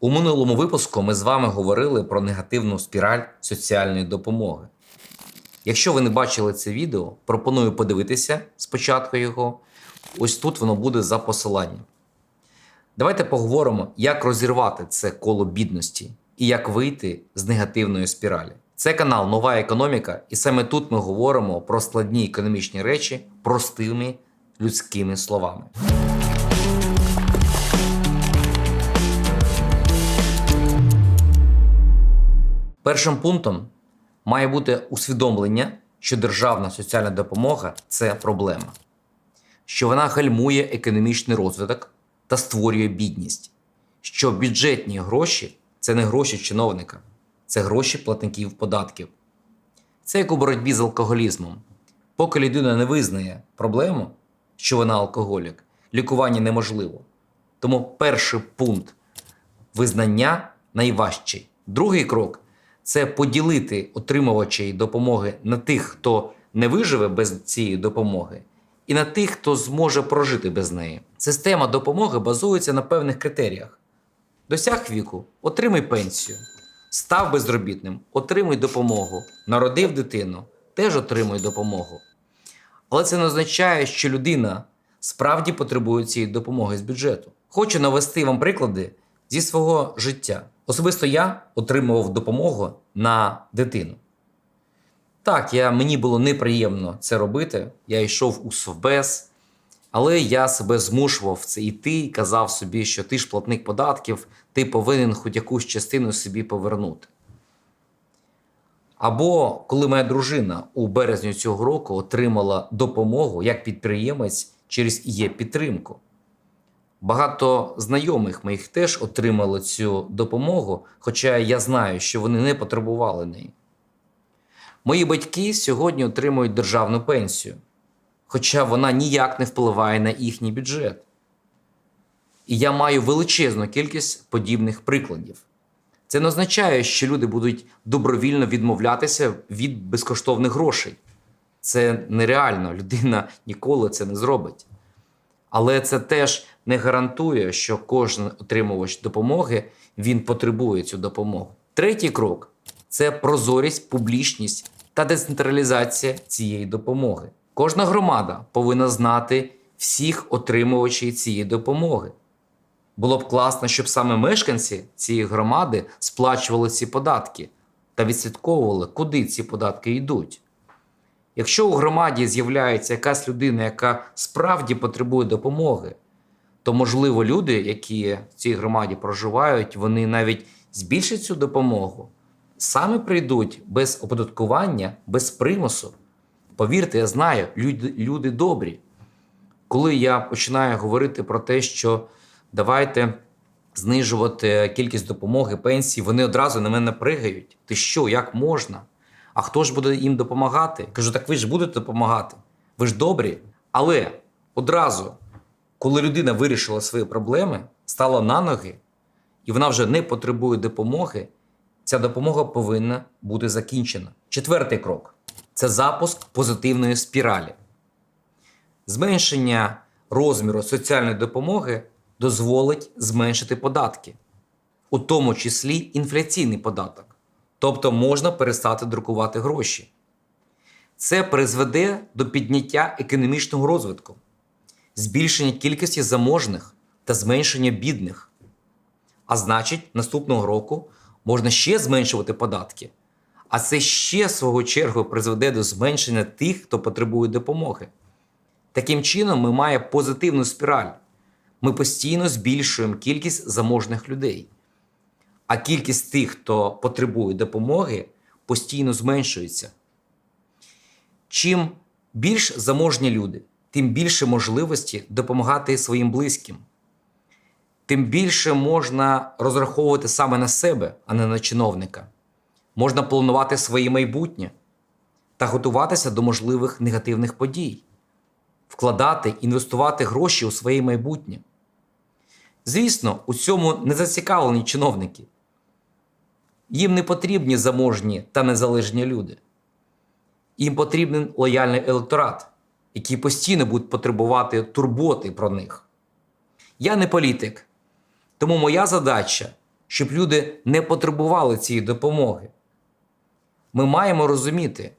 У минулому випуску ми з вами говорили про негативну спіраль соціальної допомоги. Якщо ви не бачили це відео, пропоную подивитися спочатку його. Ось тут воно буде за посиланням. Давайте поговоримо, як розірвати це коло бідності і як вийти з негативної спіралі. Це канал Нова економіка, і саме тут ми говоримо про складні економічні речі простими людськими словами. Першим пунктом має бути усвідомлення, що державна соціальна допомога це проблема, що вона гальмує економічний розвиток та створює бідність, що бюджетні гроші це не гроші чиновника, це гроші платників податків. Це як у боротьбі з алкоголізмом. Поки людина не визнає проблему, що вона алкоголік, лікування неможливо. Тому перший пункт визнання найважчий. Другий крок це поділити отримувачей допомоги на тих, хто не виживе без цієї допомоги, і на тих, хто зможе прожити без неї. Система допомоги базується на певних критеріях. Досяг віку, отримай пенсію. Став безробітним, отримуй допомогу. Народив дитину, теж отримуй допомогу. Але це не означає, що людина справді потребує цієї допомоги з бюджету. Хочу навести вам приклади зі свого життя. Особисто я отримував допомогу на дитину. Так, я, мені було неприємно це робити. Я йшов у совбез, але я себе змушував це йти і казав собі, що ти ж платник податків, ти повинен хоч якусь частину собі повернути. Або коли моя дружина у березні цього року отримала допомогу як підприємець через є підтримку. Багато знайомих моїх теж отримали цю допомогу, хоча я знаю, що вони не потребували неї. Мої батьки сьогодні отримують державну пенсію, хоча вона ніяк не впливає на їхній бюджет. І я маю величезну кількість подібних прикладів. Це не означає, що люди будуть добровільно відмовлятися від безкоштовних грошей. Це нереально, людина ніколи це не зробить. Але це теж не гарантує, що кожен отримувач допомоги він потребує цю допомогу. Третій крок це прозорість, публічність та децентралізація цієї допомоги. Кожна громада повинна знати всіх отримувачів цієї допомоги. Було б класно, щоб саме мешканці цієї громади сплачували ці податки та відслідковували, куди ці податки йдуть. Якщо у громаді з'являється якась людина, яка справді потребує допомоги, то, можливо, люди, які в цій громаді проживають, вони навіть збільшать цю допомогу, саме прийдуть без оподаткування, без примусу. Повірте, я знаю, люди, люди добрі. Коли я починаю говорити про те, що давайте знижувати кількість допомоги, пенсії, вони одразу на мене пригають. Ти що, як можна? А хто ж буде їм допомагати? Кажу, так ви ж будете допомагати. Ви ж добрі. Але одразу, коли людина вирішила свої проблеми, стала на ноги, і вона вже не потребує допомоги, ця допомога повинна бути закінчена. Четвертий крок це запуск позитивної спіралі. Зменшення розміру соціальної допомоги дозволить зменшити податки, у тому числі інфляційний податок. Тобто можна перестати друкувати гроші. Це призведе до підняття економічного розвитку, збільшення кількості заможних та зменшення бідних. А значить, наступного року можна ще зменшувати податки. А це ще свого чергу призведе до зменшення тих, хто потребує допомоги. Таким чином, ми маємо позитивну спіраль. Ми постійно збільшуємо кількість заможних людей. А кількість тих, хто потребує допомоги, постійно зменшується. Чим більш заможні люди, тим більше можливості допомагати своїм близьким. Тим більше можна розраховувати саме на себе, а не на чиновника. Можна планувати своє майбутнє та готуватися до можливих негативних подій, вкладати, інвестувати гроші у своє майбутнє. Звісно, у цьому не зацікавлені чиновники. Їм не потрібні заможні та незалежні люди. Їм потрібен лояльний електорат, який постійно буде потребувати турботи про них. Я не політик, тому моя задача щоб люди не потребували цієї допомоги. Ми маємо розуміти,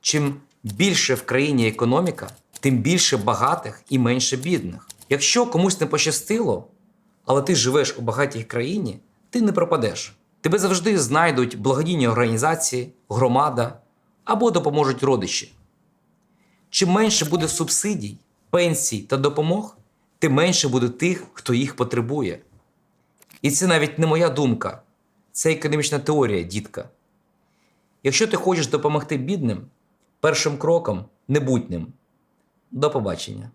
чим більше в країні економіка, тим більше багатих і менше бідних. Якщо комусь не пощастило, але ти живеш у багатій країні, ти не пропадеш. Тебе завжди знайдуть благодійні організації, громада або допоможуть родичі. Чим менше буде субсидій, пенсій та допомог, тим менше буде тих, хто їх потребує. І це навіть не моя думка, це економічна теорія, дітка. Якщо ти хочеш допомогти бідним, першим кроком не. До побачення.